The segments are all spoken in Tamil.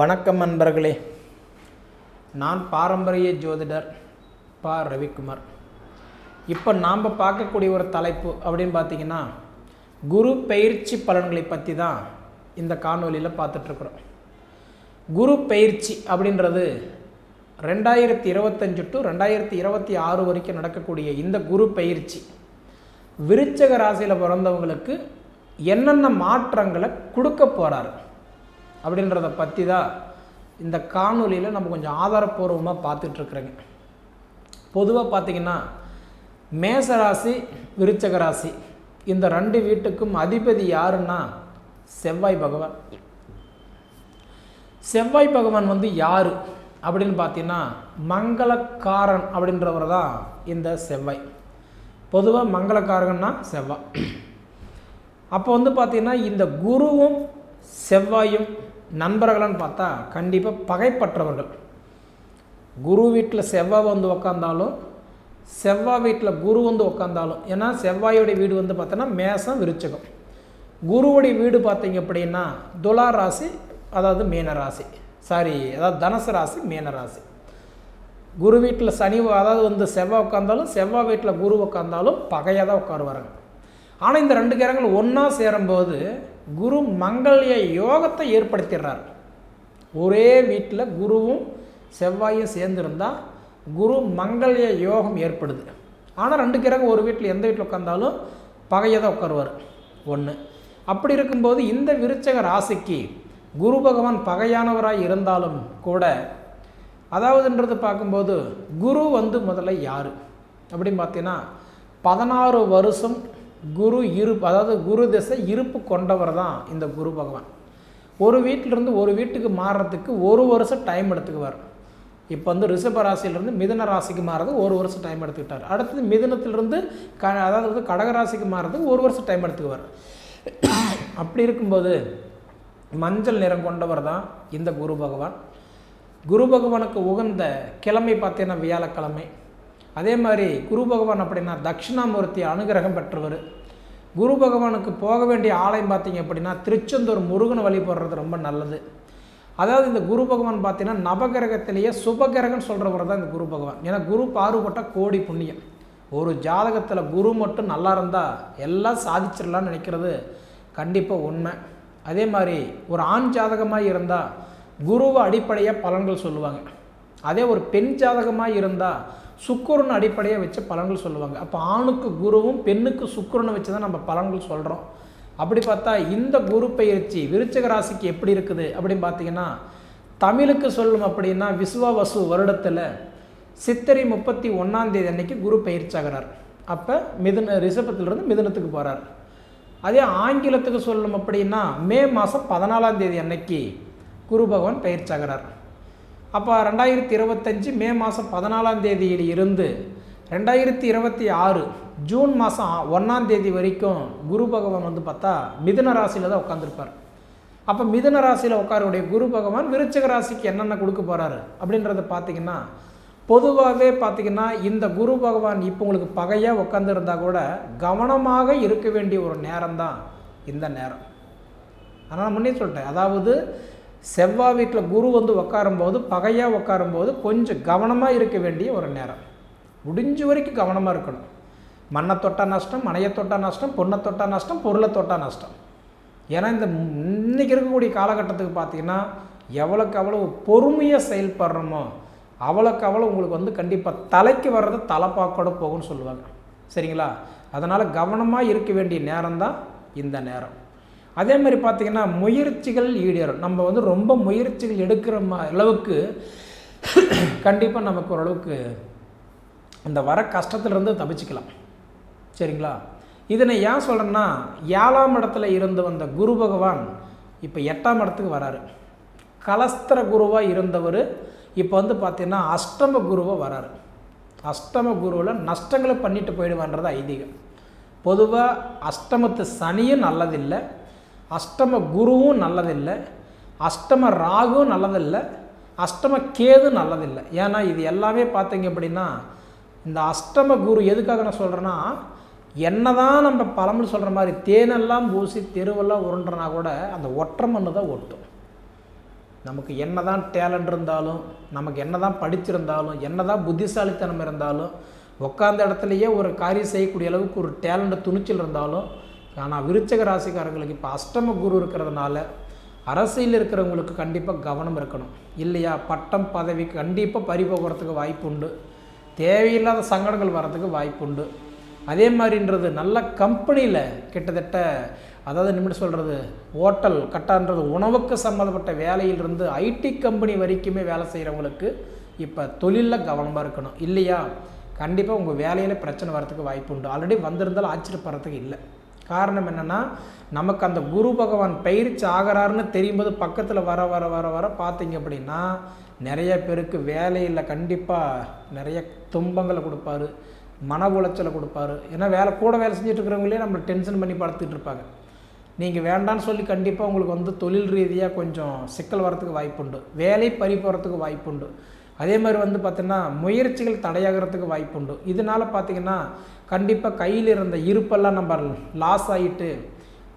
வணக்கம் நண்பர்களே. நான் பாரம்பரிய ஜோதிடர் பா. ரவிக்குமார். இப்போ நாம் பார்க்கக்கூடிய ஒரு தலைப்பு அப்படின்னு பார்த்தீங்கன்னா குரு பயிற்சி பலன்களை பற்றி தான் இந்த காணொலியில் பார்த்துட்ருக்குறோம் குரு பயிற்சி அப்படின்றது ரெண்டாயிரத்தி இருபத்தஞ்சு டு ரெண்டாயிரத்தி இருபத்தி ஆறு வரைக்கும் நடக்கக்கூடிய இந்த குரு பயிற்சி விருச்சக ராசியில் பிறந்தவங்களுக்கு என்னென்ன மாற்றங்களை கொடுக்க போகிறாரு அப்படின்றத பற்றி தான் இந்த காணொலியில் நம்ம கொஞ்சம் ஆதாரப்பூர்வமாக பார்த்துட்ருக்குறேங்க. பொதுவாக பார்த்தீங்கன்னா மேசராசி விருச்சக ராசி இந்த ரெண்டு வீட்டுக்கும் அதிபதி யாருன்னா செவ்வாய் பகவான். செவ்வாய் பகவான் வந்து யார்? அப்படின்னு பார்த்தீங்கன்னா மங்களக்காரன் அப்படின்றவர் தான் இந்த செவ்வாய். பொதுவாக மங்களக்காரகன்னா செவ்வாய். அப்போ வந்து பார்த்திங்கன்னா இந்த குருவும் செவ்வாயும் நண்பர்கள்னு பார்த்தா கண்டிப்பாக பகைப்பற்றவர்கள். குரு வீட்டில் செவ்வாய் வந்து உக்காந்தாலும் செவ்வாய் வீட்டில் குரு வந்து உக்காந்தாலும் ஏன்னா செவ்வாயோடைய வீடு வந்து பார்த்தோன்னா மேசம் விருச்சகம். குருவுடைய வீடு பார்த்தீங்க அப்படின்னா துலா ராசி அதாவது மீன ராசி. சாரி அதாவது தனுசு ராசி மீன ராசி. குரு வீட்டில் சனி அதாவது வந்து செவ்வாய் உட்காந்தாலும் செவ்வாய் வீட்டில் குரு உட்காந்தாலும் பகையாக தான் உட்காருவாருங்க. ஆனால் இந்த ரெண்டு கிரகங்கள் ஒன்றா சேரும்போது குரு மங்கள்ய யோகத்தை ஏற்படுத்திடுறார். ஒரே வீட்டில் குருவும் செவ்வாயும் சேர்ந்துருந்தால் குரு மங்கள்ய யோகம் ஏற்படுது. ஆனால் ரெண்டு கிரகம் ஒரு வீட்டில் எந்த வீட்டில் உட்காந்தாலும் பகையை தான் உட்காருவார். ஒன்று அப்படி இருக்கும்போது இந்த விருச்சக ராசிக்கு குரு பகவான் பகையானவராக இருந்தாலும் கூட அதாவதுன்றது பார்க்கும்போது குரு வந்து முதல்ல யார்? அப்படின்னு பார்த்தீங்கன்னா பதினாறு வருஷம் குரு இருப்பு அதாவது குரு திசை இருப்பு கொண்டவர் தான் இந்த குரு பகவான். ஒரு வீட்டிலிருந்து ஒரு வீட்டுக்கு மாறுறதுக்கு ஒரு வருஷம் டைம் எடுத்துக்குவார். இப்போ வந்து ரிஷப ராசியிலிருந்து மிதன ராசிக்கு மாறுறது ஒரு வருஷம் டைம் எடுத்துக்கிட்டார். அடுத்தது மிதனத்திலிருந்து க அதாவது வந்து கடக ராசிக்கு மாறுறதுக்கு ஒரு வருஷம் டைம் எடுத்துக்குவார். அப்படி இருக்கும்போது மஞ்சள் நிறம் கொண்டவர் தான் இந்த குரு பகவான். குரு பகவானுக்கு உகந்த கிழமை பார்த்தீங்கன்னா வியாழக்கிழமை. அதே மாதிரி குரு பகவான் அப்படின்னா தட்சிணாமூர்த்தி அனுகிரகம் பெற்றவர். குரு பகவானுக்கு போக வேண்டிய ஆலயம் பார்த்தீங்க அப்படின்னா திருச்செந்தூர் முருகனை வழிபடுறது ரொம்ப நல்லது. அதாவது இந்த குரு பகவான் பார்த்தீங்கன்னா நவகிரகத்திலேயே சுபகிரகம்னு சொல்கிறவர் தான் இந்த குரு பகவான். ஏன்னா குரு பாறுபட்ட கோடி புண்ணியம். ஒரு ஜாதகத்தில் குரு மட்டும் நல்லா இருந்தால் எல்லாம் சாதிச்சிடலாம்னு நினைக்கிறது கண்டிப்பாக உண்மை. அதே மாதிரி ஒரு ஆண் ஜாதகமாக இருந்தால் குருவை அடிப்படையாக பலன்கள் சொல்லுவாங்க. அதே ஒரு பெண் ஜாதகமாக இருந்தால் சுக்குரன் அடிப்படையாக வச்சு பலன்கள் சொல்லுவாங்க. அப்போ ஆணுக்கு குருவும் பெண்ணுக்கு சுக்குரனை வச்சு தான் நம்ம பலன்கள் சொல்கிறோம் அப்படி பார்த்தா இந்த குரு பயிற்சி விருச்சக ராசிக்கு எப்படி இருக்குது அப்படின்னு பார்த்தீங்கன்னா தமிழுக்கு சொல்லும் அப்படின்னா விஸ்வவசு வருடத்தில் சித்திரை முப்பத்தி ஒன்றாந்தேதி அன்னைக்கு குரு பயிற்சி ஆகிறார் அப்போ மிதுன ரிஷபத்திலிருந்து மிதுனத்துக்கு போகிறார் அதே ஆங்கிலத்துக்கு சொல்லணும் அப்படின்னா மே மாதம் பதினாலாம் தேதி அன்னைக்கு குரு பகவான் பயிற்சி ஆகிறார் அப்போ ரெண்டாயிரத்தி இருபத்தஞ்சி மே மாதம் பதினாலாம் தேதியில் இருந்து ரெண்டாயிரத்தி இருபத்தி ஆறு ஜூன் மாதம் ஒன்றாம் தேதி வரைக்கும் குரு பகவான் வந்து பார்த்தா மிதுன ராசியில் தான் உட்காந்துருப்பார் அப்போ மிதுன ராசியில் உட்காருடைய குரு பகவான் விருச்சக ராசிக்கு என்னென்ன கொடுக்க போகிறாரு அப்படின்றத பார்த்தீங்கன்னா பொதுவாகவே பார்த்திங்கன்னா இந்த குரு பகவான் இப்போ உங்களுக்கு பகையாக உட்காந்துருந்தா கூட கவனமாக இருக்க வேண்டிய ஒரு நேரம் தான் இந்த நேரம். ஆனால் முன்னே சொல்லிட்டேன். அதாவது செவ்வாய் வீட்டில் குரு வந்து உட்காரும்போது பகையாக உட்காரும்போது கொஞ்சம் கவனமாக இருக்க வேண்டிய ஒரு நேரம். முடிஞ்ச வரைக்கும் கவனமாக இருக்கணும். மண்ணை தொட்டால் நஷ்டம் மனையை தொட்டா நஷ்டம் பொண்ணை தொட்டா நஷ்டம் பொருளை தொட்டா நஷ்டம். ஏன்னா இந்த இன்றைக்கி இருக்கக்கூடிய காலகட்டத்துக்கு பார்த்தீங்கன்னா எவ்வளோக்கு அவ்வளோ பொறுமையாக செயல்படுறோமோ அவ்வளோக்கு அவ்வளோ உங்களுக்கு வந்து கண்டிப்பாக தலைக்கு வர்றது தலைப்பாக்கோட போகும்னு சொல்லுவாங்க. சரிங்களா? அதனால் கவனமாக இருக்க வேண்டிய நேரம் தான் இந்த நேரம். அதே மாதிரி பார்த்திங்கன்னா முயற்சிகள் ஈடேறும் நம்ம வந்து ரொம்ப முயற்சிகள் எடுக்கிற அளவுக்கு கண்டிப்பாக நமக்கு ஓரளவுக்கு இந்த வர கஷ்டத்துலேருந்து தப்பிச்சுக்கலாம். சரிங்களா? இதனை ஏன் சொல்கிறேன்னா ஏழாம் இடத்துல இருந்து வந்த குரு பகவான் இப்போ எட்டாம் இடத்துக்கு வராரு. கலஸ்திர குருவாக இருந்தவர் இப்போ வந்து பார்த்திங்கன்னா அஷ்டம குருவாக வராரு. அஷ்டம குருவில் நஷ்டங்களை பண்ணிட்டு போயிடுவான்றது ஐதீகம். பொதுவாக அஷ்டமத்து சனியும் நல்லதில்லை அஷ்டம குருவும் நல்லதில்லை அஷ்டம ராகும் நல்லதில்லை அஷ்டம கேது நல்லதில்லை. ஏன்னா இது எல்லாமே பார்த்தீங்க அப்படின்னா இந்த அஷ்டம குரு எதுக்காக நான் சொல்கிறேன்னா என்ன தான் நம்ம பழமொழி சொல்கிற மாதிரி தேனெல்லாம் பூசி தெருவெல்லாம் உருண்டனா கூட அந்த ஒற்றை மண்ணு தான் ஒட்டும். நமக்கு என்ன தான் டேலண்ட் இருந்தாலும் நமக்கு என்ன தான் படிச்சிருந்தாலும் என்ன தான் புத்திசாலித்தனம் இருந்தாலும் உட்காந்த இடத்துலையே ஒரு காரியம் செய்யக்கூடிய அளவுக்கு ஒரு டேலண்ட் துணிச்சல் இருந்தாலும் ஆனால் விருச்சக ராசிக்காரங்களுக்கு இப்போ அஷ்டம குரு இருக்கிறதுனால அரசியல் இருக்கிறவங்களுக்கு கண்டிப்பாக கவனம் இருக்கணும். இல்லையா? பட்டம் பதவி கண்டிப்பாக பறி போகிறதுக்கு வாய்ப்பு உண்டு தேவையில்லாத சங்கடங்கள் வர்றதுக்கு வாய்ப்பு உண்டு அதே மாதிரின்றது நல்ல கம்பெனியில் கிட்டத்தட்ட அதாவது நிமிடம் சொல்கிறது ஹோட்டல் கட்டான்றது உணவுக்கு சம்மந்தப்பட்ட வேலையிலிருந்து ஐடி கம்பெனி வரைக்குமே வேலை செய்கிறவங்களுக்கு இப்போ தொழிலில் கவனமாக இருக்கணும். இல்லையா? கண்டிப்பாக உங்கள் வேலையில் பிரச்சனை வரத்துக்கு வாய்ப்பு உண்டு ஆல்ரெடி வந்திருந்தாலும் ஆச்சரியப்படுறதுக்கு இல்லை. காரணம் என்னென்னா நமக்கு அந்த குரு பகவான் பயிற்சி ஆகிறாருன்னு தெரியும்போது பக்கத்தில் வர வர வர வர பார்த்தீங்க அப்படின்னா நிறைய பேருக்கு வேலையில் கண்டிப்பாக நிறைய துன்பங்களை கொடுப்பாரு மன உளைச்சலை கொடுப்பாரு. ஏன்னா வேலை கூட வேலை செஞ்சுட்டு இருக்கிறவங்களே நம்மளை டென்ஷன் பண்ணி படுத்துட்டு இருப்பாங்க. நீங்கள் வேண்டான்னு சொல்லி கண்டிப்பாக உங்களுக்கு வந்து தொழில் ரீதியாக கொஞ்சம் சிக்கல் வரத்துக்கு வாய்ப்புண்டு வேலை பறி போகிறதுக்கு வாய்ப்புண்டு அதே மாதிரி வந்து பார்த்திங்கன்னா முயற்சிகள் தடையாகிறதுக்கு வாய்ப்புண்டு இதனால் பார்த்திங்கன்னா கண்டிப்பாக கையில் இருந்த இருப்பெல்லாம் நம்ம லாஸ் ஆகிட்டு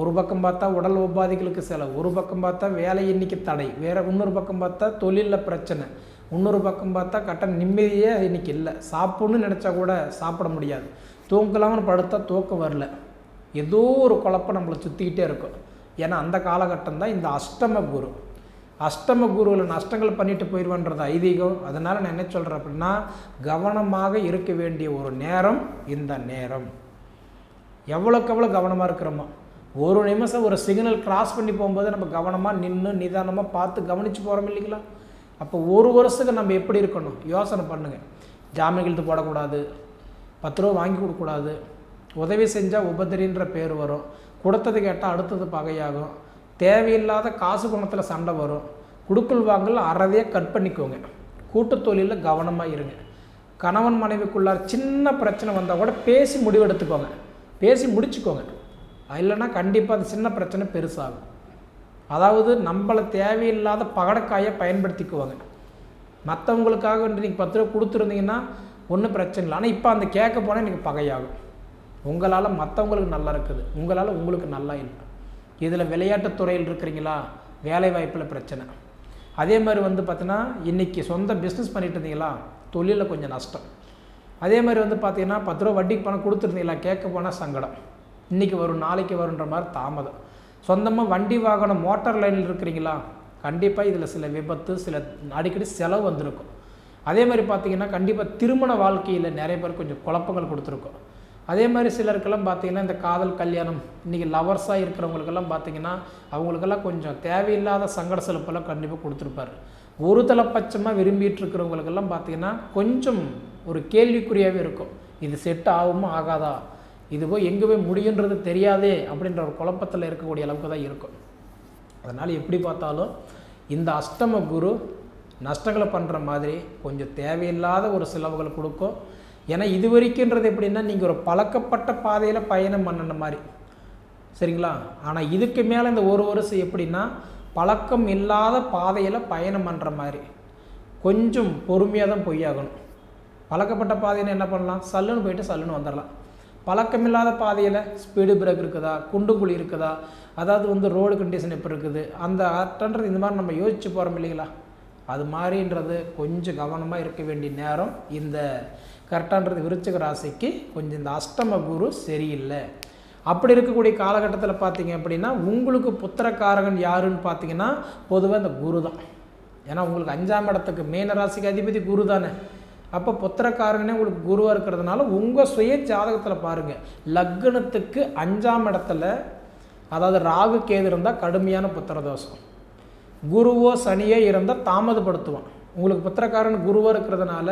ஒரு பக்கம் பார்த்தா உடல் உபாதைகளுக்கு செலவு ஒரு பக்கம் பார்த்தா வேலை எண்ணிக்கை தடை வேறு இன்னொரு பக்கம் பார்த்தா தொழிலில் பிரச்சனை இன்னொரு பக்கம் பார்த்தா கட்ட நிம்மதியே இன்னைக்கு இல்லை. சாப்பிட்ணுன்னு நினச்சா கூட சாப்பிட முடியாது. தூங்கலாம்னு படுத்தா தூக்கம் வரல. ஏதோ ஒரு குழப்பம் நம்மளை சுற்றிக்கிட்டே இருக்கும். ஏன்னா அந்த காலகட்டம் தான் இந்த அஷ்டம குரு. அஷ்டம குருவில் நஷ்டங்கள் பண்ணிட்டு போயிடுவேன்றது ஐதீகம். அதனால் நான் என்ன சொல்கிறேன் அப்படின்னா கவனமாக இருக்க வேண்டிய ஒரு நேரம் இந்த நேரம். எவ்வளோக்கு எவ்வளோ கவனமாக இருக்கிறோமோ. ஒரு நிமிஷம் ஒரு சிக்னல் கிராஸ் பண்ணி போகும்போது நம்ம கவனமாக நின்று நிதானமாக பார்த்து கவனித்து போகிறோம் இல்லைங்களா? அப்போ ஒரு வருஷத்துக்கு நம்ம எப்படி இருக்கணும்? யோசனை பண்ணுங்கள் ஜாமீன் கழுத்து போடக்கூடாது. பத்து ரூபா வாங்கி கொடுக்கக்கூடாது. உதவி செஞ்சால் உபதிரின்ற பேர் வரும். கொடுத்தது கேட்டால் அடுத்தது பகையாகும். தேவையில்லாத காசு குணத்தில் சண்டை வரும். குடுக்கல் வாங்கல் அறதையே கட் பண்ணிக்கோங்க. கூட்டுத் தொழிலில் கவனமாக இருங்க. கணவன் மனைவிக்குள்ளார் சின்ன பிரச்சனை வந்தால் கூட பேசி முடிவெடுத்துக்கோங்க பேசி முடிச்சுக்கோங்க. இல்லைன்னா கண்டிப்பாக அது சின்ன பிரச்சனை பெருசாகும். அதாவது நம்மளை தேவையில்லாத பகடக்காயை பயன்படுத்திக்குவாங்க மற்றவங்களுக்காக நீங்கள் பத்து ரூபா கொடுத்துருந்தீங்கன்னா ஒன்றும் பிரச்சனை இல்லை. ஆனால் இப்போ அந்த கேட்க போனால் எனக்கு பகையாகும். உங்களால் மற்றவங்களுக்கு நல்லா இருக்குது. உங்களால் உங்களுக்கு நல்லா இல்லை. இதில் விளையாட்டுத் துறையில் இருக்கிறீங்களா? வேலை வாய்ப்பில் பிரச்சனை. அதே மாதிரி வந்து பார்த்தீங்கன்னா இன்றைக்கி சொந்த பிஸ்னஸ் பண்ணிட்டு இருந்தீங்களா? தொழிலில் கொஞ்சம் நஷ்டம். அதே மாதிரி வந்து பார்த்தீங்கன்னா பத்து ரூபா வட்டிக்கு பணம் கொடுத்துருந்தீங்களா? கேட்க போனால் சங்கடம். இன்றைக்கி வரும் நாளைக்கு வருன்ற மாதிரி தாமதம். சொந்தமாக வண்டி வாகனம் மோட்டார் லைனில் இருக்கிறீங்களா? கண்டிப்பாக இதில் சில விபத்து சில அடிக்கடி செலவு வந்திருக்கும். அதே மாதிரி பார்த்தீங்கன்னா கண்டிப்பாக திருமண வாழ்க்கையில் நிறைய பேர் கொஞ்சம் குழப்பங்கள் கொடுத்துருக்கோம். அதே மாதிரி சிலருக்கெல்லாம் பார்த்தீங்கன்னா இந்த காதல் கல்யாணம் இன்றைக்கி லவர்ஸாக இருக்கிறவங்களுக்கெல்லாம் பார்த்தீங்கன்னா அவங்களுக்கெல்லாம் கொஞ்சம் தேவையில்லாத சங்கட செலுப்பெல்லாம் கண்டிப்பாக கொடுத்துருப்பாரு. ஒரு தலைப்பட்சமாக விரும்பிட்டு இருக்கிறவங்களுக்கெல்லாம் பார்த்தீங்கன்னா கொஞ்சம் ஒரு கேள்விக்குறியாகவே இருக்கும். இது செட் ஆகுமா ஆகாதா? இது போய் எங்கே போய் முடியுன்றது தெரியாதே அப்படின்ற ஒரு குழப்பத்தில் இருக்கக்கூடிய அளவுக்கு தான் இருக்கும். அதனால் எப்படி பார்த்தாலும் இந்த அஷ்டம குரு நஷ்டங்களை பண்ணுற மாதிரி கொஞ்சம் தேவையில்லாத ஒரு செலவுகளை கொடுக்கும். ஏன்னா இது வரைக்குன்றது எப்படின்னா நீங்கள் ஒரு பழக்கப்பட்ட பாதையில் பயணம் பண்ணின மாதிரி. சரிங்களா? ஆனால் இதுக்கு மேலே இந்த ஒரு வருஷம் எப்படின்னா பழக்கம் இல்லாத பாதையில் பயணம் பண்ணுற மாதிரி. கொஞ்சம் பொறுமையாக தான் பொய்யாகணும் பழக்கப்பட்ட பாதையில் என்ன பண்ணலாம்? சல்லுன்னு போயிட்டு சல்லுன்னு வந்துடலாம் பழக்கமில்லாத பாதையில் ஸ்பீடு பிரேக் இருக்குதா? குண்டு குழி இருக்குதா? அதாவது வந்து ரோடு கண்டிஷன் எப்படி இருக்குது? அந்த அட்டன்றது இந்த மாதிரி நம்ம யோசிச்சு போகிறோம் இல்லைங்களா? அது மாதிரின்றது கொஞ்சம் கவனமாக இருக்க வேண்டிய நேரம். இந்த கரெக்டான்றது விருச்சிக ராசிக்கு கொஞ்சம் இந்த அஷ்டம குரு சரியில்லை. அப்படி இருக்கக்கூடிய காலகட்டத்தில் பார்த்தீங்க அப்படின்னா உங்களுக்கு புத்திரக்காரகன் யாருன்னு பார்த்தீங்கன்னா பொதுவாக இந்த குரு தான். ஏன்னா உங்களுக்கு அஞ்சாம் இடத்துக்கு மீன ராசிக்கு அதிபதி குரு தானே. அப்போ புத்திரக்காரங்கனே உங்களுக்கு குருவாக இருக்கிறதுனால உங்கள் சுய ஜாதகத்தில் பாருங்கள் லக்னத்துக்கு அஞ்சாம் இடத்துல அதாவது ராகு கேது இருந்தால் கடுமையான புத்திர தோஷம் குருவோ சனியோ இருந்தால் தாமதப்படுத்துவான். உங்களுக்கு புத்திரக்காரன் குருவாக இருக்கிறதுனால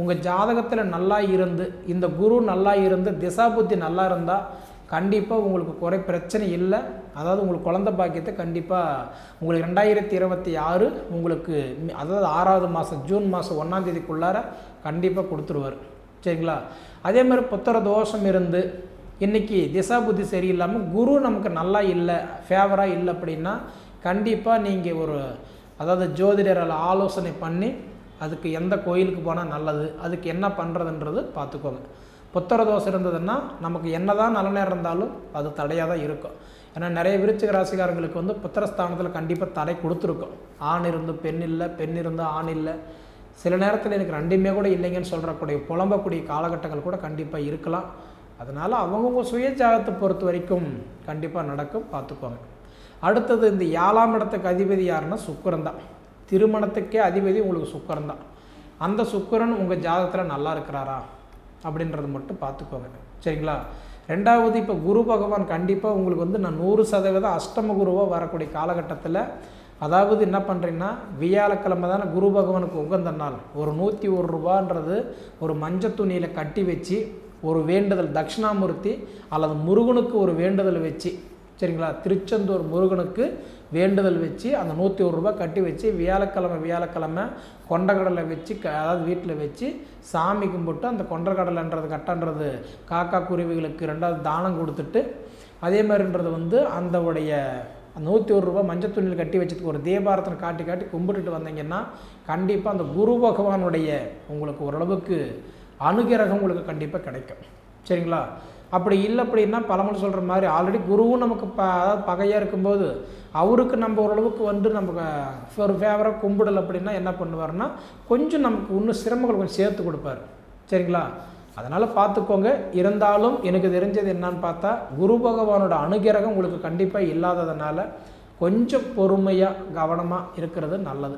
உங்கள் ஜாதகத்தில் நல்லா இருந்து இந்த குரு நல்லா இருந்து திசா புத்தி நல்லா இருந்தால் கண்டிப்பாக உங்களுக்கு குறை பிரச்சனை இல்லை. அதாவது உங்களுக்கு குழந்த பாக்கியத்தை கண்டிப்பாக உங்களுக்கு ரெண்டாயிரத்தி இருபத்தி ஆறு உங்களுக்கு அதாவது ஆறாவது மாதம் ஜூன் மாதம் ஒன்றாம் தேதிக்குள்ளார கண்டிப்பாக கொடுத்துருவார். சரிங்களா? அதே மாதிரி புத்திர தோஷம் இருந்து இன்றைக்கி திசா புத்தி சரியில்லாமல் குரு நமக்கு நல்லா இல்லை ஃபேவராக இல்லை அப்படின்னா கண்டிப்பாக நீங்கள் ஒரு அதாவது ஜோதிடரால் ஆலோசனை பண்ணி அதுக்கு எந்த கோயிலுக்கு போனால் நல்லது அதுக்கு என்ன பண்ணுறதுன்றது பார்த்துக்கோங்க புத்திர தோஷம் இருந்ததுன்னா நமக்கு என்னதான் நல்ல நேரம் இருந்தாலும் அது தடையாக தான் இருக்கும். ஏன்னா நிறைய விருச்சிக ராசிக்காரங்களுக்கு வந்து புத்திரஸ்தானத்தில் கண்டிப்பாக தடை கொடுத்துருக்கும். ஆண் இருந்து பெண் இல்லை பெண் இருந்து ஆண் இல்லை. சில நேரத்தில் எனக்கு ரெண்டுமே கூட இல்லைங்கன்னு சொல்கிறக்கூடிய புலம்பக்கூடிய காலகட்டங்கள் கூட கண்டிப்பாக இருக்கலாம். அதனால் அவங்கவுங்க சுயஜாகத்தை பொறுத்த வரைக்கும் கண்டிப்பாக நடக்கும் பார்த்துக்கோங்க அடுத்தது இந்த ஏழாம் இடத்துக்கு அதிபதி யாருன்னா சுக்கரன் தான். திருமணத்துக்கே அதிபதி உங்களுக்கு சுக்கரன் தான். அந்த சுக்கரன் உங்கள் ஜாதகத்தில் நல்லா இருக்கிறாரா? அப்படின்றது மட்டும் பார்த்துக்கோங்க. சரிங்களா? ரெண்டாவது இப்போ குரு பகவான் கண்டிப்பாக உங்களுக்கு வந்து நான் நூறு சதவீதம் அஷ்டம குருவாக வரக்கூடிய காலகட்டத்தில் அதாவது என்ன பண்ணுறீங்கன்னா வியாழக்கிழமை தானே குரு பகவானுக்கு உகந்த நாள். ஒரு நூற்றி ஒரு ரூபான்றது ஒரு மஞ்சள் துணியில் கட்டி வச்சு ஒரு வேண்டுதல் தட்சிணாமூர்த்தி அல்லது முருகனுக்கு ஒரு வேண்டுதல் வச்சு சரிங்களா? திருச்செந்தூர் முருகனுக்கு வேண்டுதல் வச்சு அந்த நூற்றி ஒரு ரூபா கட்டி வச்சு வியாழக்கிழமை வியாழக்கிழமை கொண்டக்கடலை வச்சு க அதாவது வீட்டில் வச்சு சாமி கும்பிட்டு அந்த கொண்டக்கடலைன்றது கட்டன்றது காக்கா குருவிகளுக்கு ரெண்டாவது தானம் கொடுத்துட்டு அதே மாதிரின்றது வந்து அந்த உடைய நூற்றி ஒரு ரூபா மஞ்சள் துணியில் கட்டி வச்சதுக்கு ஒரு தீபாரத்தனை காட்டி காட்டி கும்பிட்டுட்டு வந்தீங்கன்னா கண்டிப்பாக அந்த குரு பகவானுடைய உங்களுக்கு ஓரளவுக்கு அனுகிரகம் உங்களுக்கு கண்டிப்பாக கிடைக்கும். சரிங்களா? அப்படி இல்லை அப்படின்னா பழமொழி சொல்கிற மாதிரி ஆல்ரெடி குருவும் நமக்கு ப அதாவது பகையாக இருக்கும்போது அவருக்கு நம்ம ஓரளவுக்கு வந்து நமக்கு ஒரு ஃபேவராக கும்பிடல் அப்படின்னா என்ன பண்ணுவார்னா கொஞ்சம் நமக்கு இன்னும் சிரமங்கள் கொஞ்சம் சேர்த்து கொடுப்பாரு. சரிங்களா? அதனால் பார்த்துக்கோங்க. இருந்தாலும் எனக்கு தெரிஞ்சது என்னான்னு பார்த்தா குரு பகவானோட அனுகிரகம் உங்களுக்கு கண்டிப்பாக இல்லாததுனால கொஞ்சம் பொறுமையாக கவனமாக இருக்கிறது நல்லது.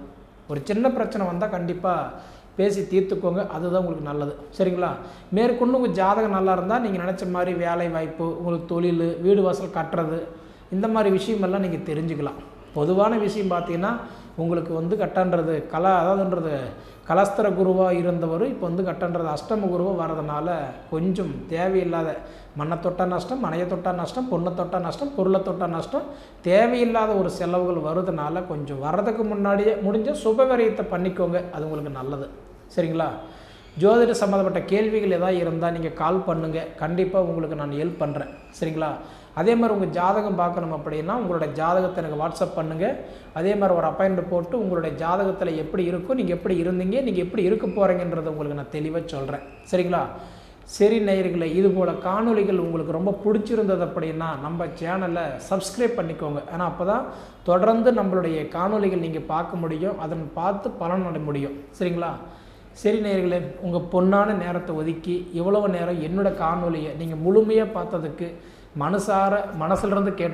ஒரு சின்ன பிரச்சனை வந்தால் கண்டிப்பாக பேசி தீர்த்துக்கோங்க அதுதான் உங்களுக்கு நல்லது. சரிங்களா? மேற்கொண்டு உங்கள் ஜாதகம் நல்லா இருந்தால் நீங்கள் நினச்ச மாதிரி வேலை வாய்ப்பு உங்களுக்கு தொழில் வீடு வாசல் கட்டுறது இந்த மாதிரி விஷயமெல்லாம் நீங்கள் தெரிஞ்சுக்கலாம். பொதுவான விஷயம் பார்த்தீங்கன்னா உங்களுக்கு வந்து கட்டன்றது கலா அதாவதுன்றது கலஸ்தர குருவாக இருந்தவர் இப்போ வந்து கட்டன்றது அஷ்டம குருவாக வர்றதுனால கொஞ்சம் தேவையில்லாத மண்ணை தொட்டா நஷ்டம் மனையை தொட்டா நஷ்டம் பொண்ணை தொட்டா நஷ்டம் பொருளை தொட்டா நஷ்டம் தேவையில்லாத ஒரு செலவுகள் வருதுனால கொஞ்சம் வர்றதுக்கு முன்னாடியே முடிஞ்ச சுபவரியத்தை பண்ணிக்கோங்க. அது உங்களுக்கு நல்லது. சரிங்களா? ஜோதிட சம்மந்தப்பட்ட கேள்விகள் ஏதாவது இருந்தால் நீங்கள் கால் பண்ணுங்கள் கண்டிப்பாக உங்களுக்கு நான் ஹெல்ப் பண்ணுறேன் சரிங்களா? அதே மாதிரி உங்கள் ஜாதகம் பார்க்கணும் அப்படின்னா உங்களோட ஜாதகத்தை எனக்கு வாட்ஸ்அப் பண்ணுங்கள் அதே மாதிரி ஒரு அப்பாயின்மெண்ட் போட்டு உங்களுடைய ஜாதகத்தில் எப்படி இருக்கும் நீங்கள் எப்படி இருந்தீங்க நீங்கள் எப்படி இருக்க போகிறீங்கன்றதை உங்களுக்கு நான் தெளிவாக சொல்கிறேன் சரிங்களா? சரி நேயர்களே இது போல் காணொளிகள் உங்களுக்கு ரொம்ப பிடிச்சிருந்தது அப்படின்னா நம்ம சேனலை சப்ஸ்கிரைப் பண்ணிக்கோங்க. ஏன்னா அப்போ தான் தொடர்ந்து நம்மளுடைய காணொளிகள் நீங்கள் பார்க்க முடியும். அதன் பார்த்து பலன் அடைய முடியும். சரிங்களா? சரி நேயர்களே உங்கள் பொன்னான நேரத்தை ஒதுக்கி இவ்வளவு நேரம் என்னோட காணொலியை நீங்கள் முழுமையாக பார்த்ததுக்கு மனசார மனசுலேருந்து கேட்